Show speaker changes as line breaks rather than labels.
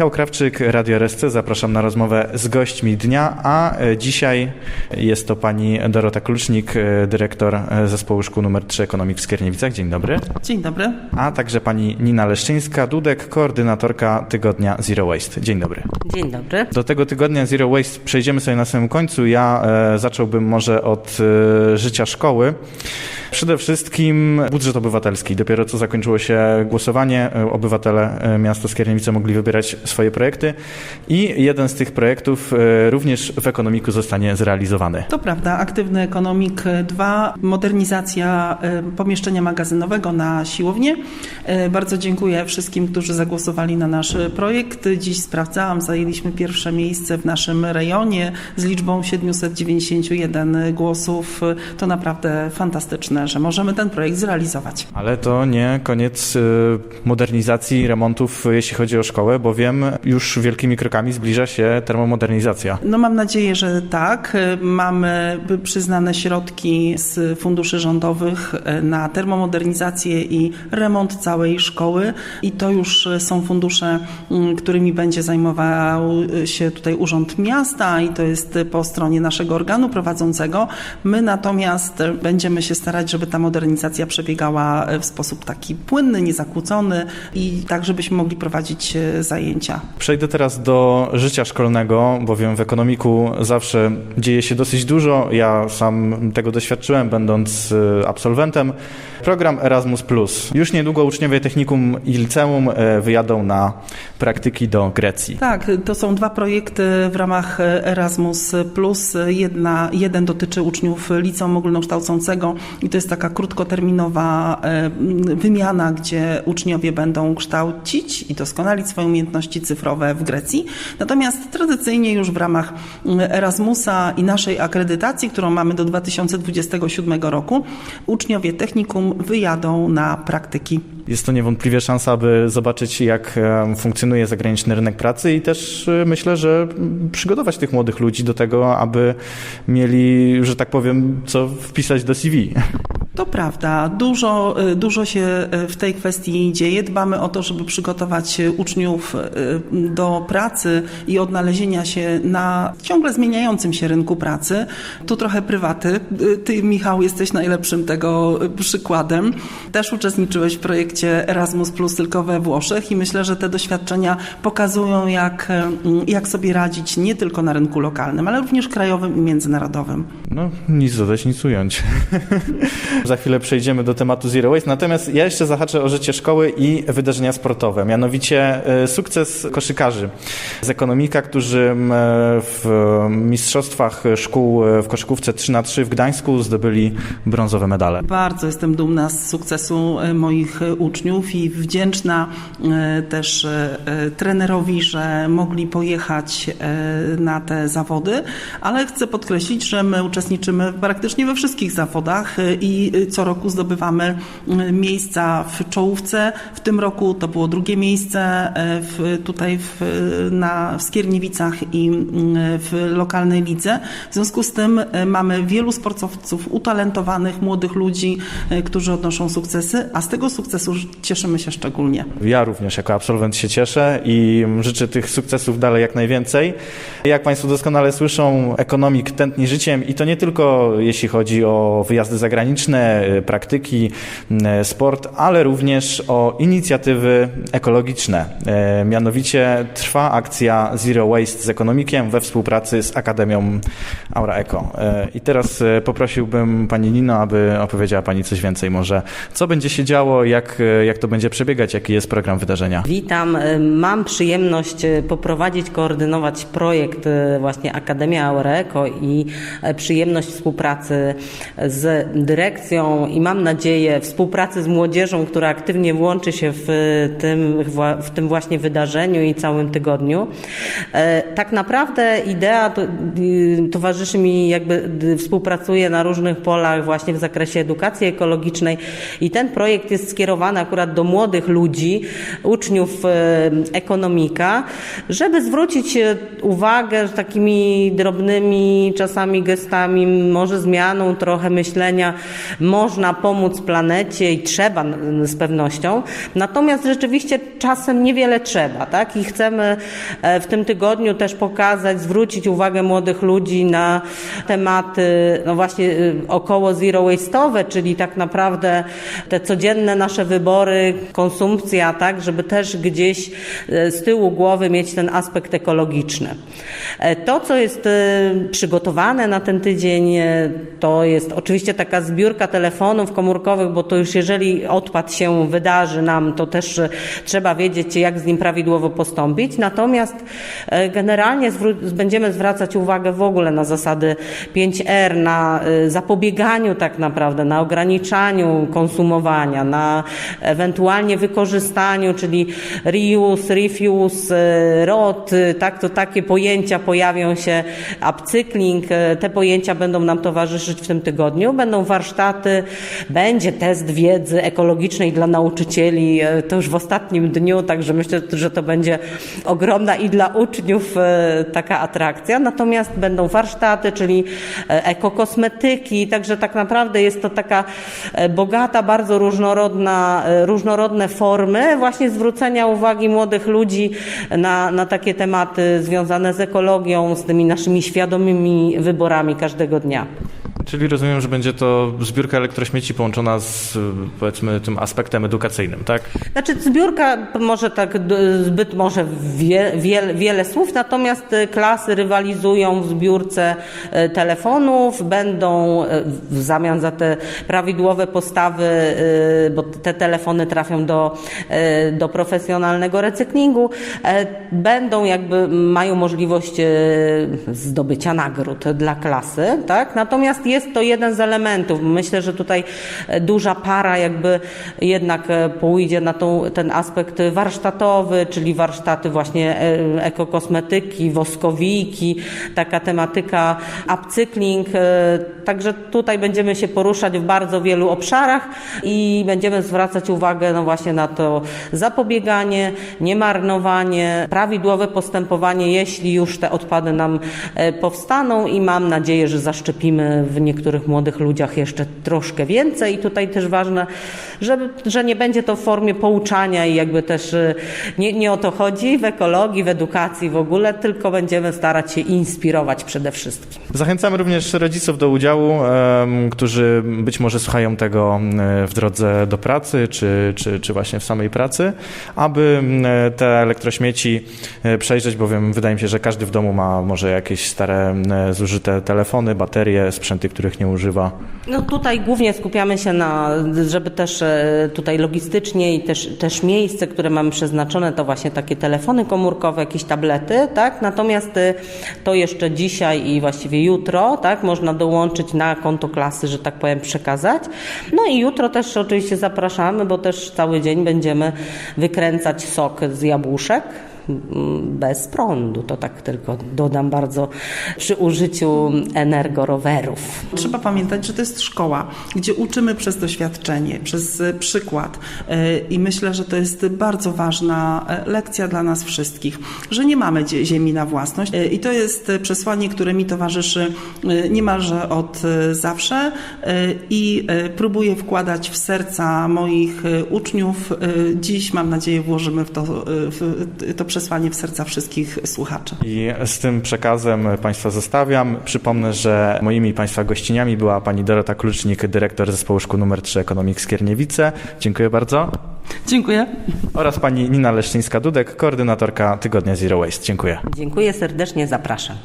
Michał Krawczyk, Radio RSC. Zapraszam na rozmowę z gośćmi dnia, a e, dzisiaj jest to pani Dorota Klucznik, e, dyrektor e, zespołu szkół nr 3 Ekonomii w Skierniewicach. Dzień dobry.
Dzień dobry.
A także pani Nina Leszczyńska-Dudek, koordynatorka tygodnia Zero Waste. Dzień dobry.
Dzień dobry.
Do tego tygodnia Zero Waste przejdziemy sobie na samym końcu. Ja e, zacząłbym może od e, życia szkoły. Przede wszystkim budżet obywatelski. Dopiero co zakończyło się głosowanie, obywatele miasta Skierniewice mogli wybierać swoje projekty i jeden z tych projektów e, również w ekonomiku zostanie zrealizowany.
To prawda, Aktywny Ekonomik 2, modernizacja e, pomieszczenia magazynowego na siłownię. E, Bardzo dziękuję wszystkim, którzy zagłosowali na nasz projekt. Dziś sprawdzałam, zajęliśmy pierwsze miejsce w naszym rejonie z liczbą 791 głosów. To naprawdę fantastyczne, że możemy ten projekt zrealizować.
Ale to nie koniec e, modernizacji, remontów, e, jeśli chodzi o szkołę, bowiem już wielkimi krokami zbliża się termomodernizacja.
No mam nadzieję, że tak. Mamy przyznane środki z funduszy rządowych na termomodernizację i remont całej szkoły i to już są fundusze, mm, którymi będzie zajmował się tutaj Urząd Miasta i to jest po stronie naszego organu prowadzącego. My natomiast będziemy się starać, żeby ta modernizacja przebiegała w sposób taki płynny, niezakłócony i tak, żebyśmy mogli prowadzić e, zajęcia.
Przejdę teraz do życia szkolnego, bowiem w ekonomiku zawsze dzieje się dosyć dużo. Ja sam tego doświadczyłem, będąc y, absolwentem. Program Erasmus. Już niedługo uczniowie technikum i liceum e, wyjadą na praktyki do Grecji.
Tak, to są dwa projekty w ramach Erasmus. Jedna, jeden dotyczy uczniów liceum ogólnokształcącego i to jest taka krótkoterminowa e, wymiana, gdzie uczniowie będą kształcić i doskonalić swoje umiejętności cyfrowe w Grecji. Natomiast tradycyjnie już w ramach Erasmusa i naszej akredytacji, którą mamy do 2027 roku, uczniowie technikum wyjadą na praktyki.
Jest to niewątpliwie szansa, aby zobaczyć, jak funkcjonuje zagraniczny rynek pracy i też e, myślę, że przygotować tych młodych ludzi do tego, aby mieli, że tak powiem, co wpisać do CV.
To prawda, dużo, dużo się w tej kwestii dzieje. Dbamy o to, żeby przygotować uczniów do pracy i odnalezienia się na ciągle zmieniającym się rynku pracy. Tu trochę prywaty. Ty, Michał, jesteś najlepszym tego przykładem. Też uczestniczyłeś w projekcie Erasmus tylko we Włoszech i myślę, że te doświadczenia pokazują, jak, jak sobie radzić nie tylko na rynku lokalnym, ale również krajowym i międzynarodowym.
No, nic dodać, nic ująć. Za chwilę przejdziemy do tematu Zero Waste. Natomiast ja jeszcze zahaczę o życie szkoły i wydarzenia sportowe. Mianowicie e, sukces koszykarzy z ekonomika, którzy w mistrzostwach szkół w koszykówce 3 na 3 w Gdańsku zdobyli brązowe medale.
Bardzo jestem dumna z sukcesu moich uczniów i wdzięczna też trenerowi, że mogli pojechać na te zawody, ale chcę podkreślić, że my uczestniczymy praktycznie we wszystkich zawodach i co roku zdobywamy miejsca w czołówce. W tym roku to było drugie miejsce w, tutaj w, na, w Skierniewicach i w lokalnej lidze. W związku z tym mamy wielu sportowców utalentowanych, młodych ludzi, którzy odnoszą sukcesy, a z tego sukcesu cieszymy się szczególnie.
Ja również jako absolwent się cieszę i życzę tych sukcesów dalej jak najwięcej. Jak Państwo doskonale słyszą, ekonomik tętni życiem i to nie tylko jeśli chodzi o wyjazdy zagraniczne, praktyki, sport, ale również o inicjatywy ekologiczne. Mianowicie trwa akcja Zero Waste z ekonomikiem we współpracy z Akademią Aura Eco. I teraz poprosiłbym Pani Nino, aby opowiedziała Pani coś więcej może. Co będzie się działo, jak, jak to będzie przebiegać, jaki jest program wydarzenia?
Witam. Mam przyjemność poprowadzić, koordynować projekt właśnie Akademia Aura Eco i przyjemność współpracy z dyrekcją i mam nadzieję współpracy z młodzieżą, która aktywnie włączy się w tym, w tym właśnie wydarzeniu i całym tygodniu. Tak naprawdę idea towarzyszy mi, jakby współpracuję na różnych polach właśnie w zakresie edukacji ekologicznej i ten projekt jest skierowany akurat do młodych ludzi, uczniów ekonomika, żeby zwrócić uwagę że takimi drobnymi czasami gestami, może zmianą trochę myślenia, można pomóc planecie i trzeba z pewnością. Natomiast rzeczywiście czasem niewiele trzeba, tak? I chcemy e, w tym tygodniu też pokazać, zwrócić uwagę młodych ludzi na tematy, no właśnie y, około zero waste'owe, czyli tak naprawdę te codzienne nasze wybory, konsumpcja, tak? Żeby też gdzieś e, z tyłu głowy mieć ten aspekt ekologiczny. E, To, co jest e, przygotowane na ten tydzień, to jest oczywiście taka zbiórka telefonów komórkowych, bo to już jeżeli odpad się wydarzy nam, to też e, trzeba wiedzieć, jak z nim prawidłowo postąpić. Natomiast e, generalnie będziemy zwracać uwagę w ogóle na zasady 5R, na e, zapobieganiu tak naprawdę, na ograniczaniu konsumowania, na ewentualnie wykorzystaniu, czyli reuse, refuse, ROT, tak, to takie pojęcia pojawią się, upcykling, e, te pojęcia będą nam towarzyszyć w tym tygodniu. Będą warsztaty, będzie test wiedzy ekologicznej dla nauczycieli, e, to już w ostatnim dniu, także myślę, że to będzie ogromna i dla uczniów e, taka atrakcja. Natomiast będą warsztaty, czyli e, ekokosmetyki, także tak naprawdę jest to taka bogata, bardzo różnorodna, różnorodne formy właśnie zwrócenia uwagi młodych ludzi na, na takie tematy związane z ekologią, z tymi naszymi świadomymi wyborami każdego dnia.
Czyli rozumiem, że będzie to zbiórka elektrośmieci połączona z powiedzmy tym aspektem edukacyjnym, tak?
Znaczy zbiórka może tak zbyt może wie, wiele, wiele słów, natomiast e, klasy rywalizują w zbiórce e, telefonów, będą e, w zamian za te prawidłowe postawy, bo te telefony trafią do, do profesjonalnego recyklingu, e, będą jakby mają możliwość zdobycia nagród dla klasy, tak? Natomiast jest to jeden z elementów. Myślę, że tutaj e, duża para jakby jednak e, pójdzie na tą, ten aspekt warsztatowy, czyli warsztaty właśnie e, ekokosmetyki, woskowiki, taka tematyka upcykling. Także tutaj będziemy się poruszać w bardzo wielu obszarach i będziemy zwracać uwagę no właśnie na to zapobieganie, niemarnowanie, prawidłowe postępowanie, jeśli już te odpady nam powstaną i mam nadzieję, że zaszczepimy w niektórych młodych ludziach jeszcze troszkę więcej. I tutaj też ważne, żeby, że nie będzie to w formie pouczania i jakby też e, nie, nie o to chodzi w ekologii, w edukacji w ogóle, tylko będziemy starać się inspirować przede wszystkim.
Zachęcamy również rodziców do udziału, którzy być może słuchają tego w drodze do pracy, czy, czy, czy właśnie w samej pracy, aby te elektrośmieci e, przejrzeć, bowiem wydaje mi się, że każdy w domu ma może jakieś stare zużyte telefony, baterie, sprzęty, których nie używa.
No tutaj głównie skupiamy się na, żeby też e, tutaj logistycznie i też, też miejsce, które mamy przeznaczone, to właśnie takie telefony komórkowe, jakieś tablety, tak? Natomiast e, to jeszcze dzisiaj i właściwie jutro, tak? Można dołączyć na konto klasy, że tak powiem, przekazać. No i jutro też oczywiście zapraszamy, bo też cały dzień będziemy wykręcać sok z jabłuszek bez prądu. To tak tylko dodam bardzo przy użyciu energorowerów.
Trzeba pamiętać, że to jest szkoła, gdzie uczymy przez doświadczenie, przez e, przykład E, i myślę, że to jest bardzo ważna e, lekcja dla nas wszystkich, że nie mamy ziemi na własność i to jest przesłanie, które mi towarzyszy niemalże od zawsze i próbuję wkładać w serca moich uczniów. Dziś mam nadzieję włożymy w to, w to przesłanie w serca wszystkich słuchaczy.
I z tym przekazem Państwa zostawiam. Przypomnę, że moimi Państwa gościniami była Pani Dorota Klucznik, dyrektor zespołu szkół nr 3 Ekonomik Skierniewice. Dziękuję bardzo.
Dziękuję.
Oraz Pani Nina Leszczyńska-Dudek, koordynatorka Tygodnia Zero Waste. Dziękuję.
Dziękuję serdecznie, zapraszam.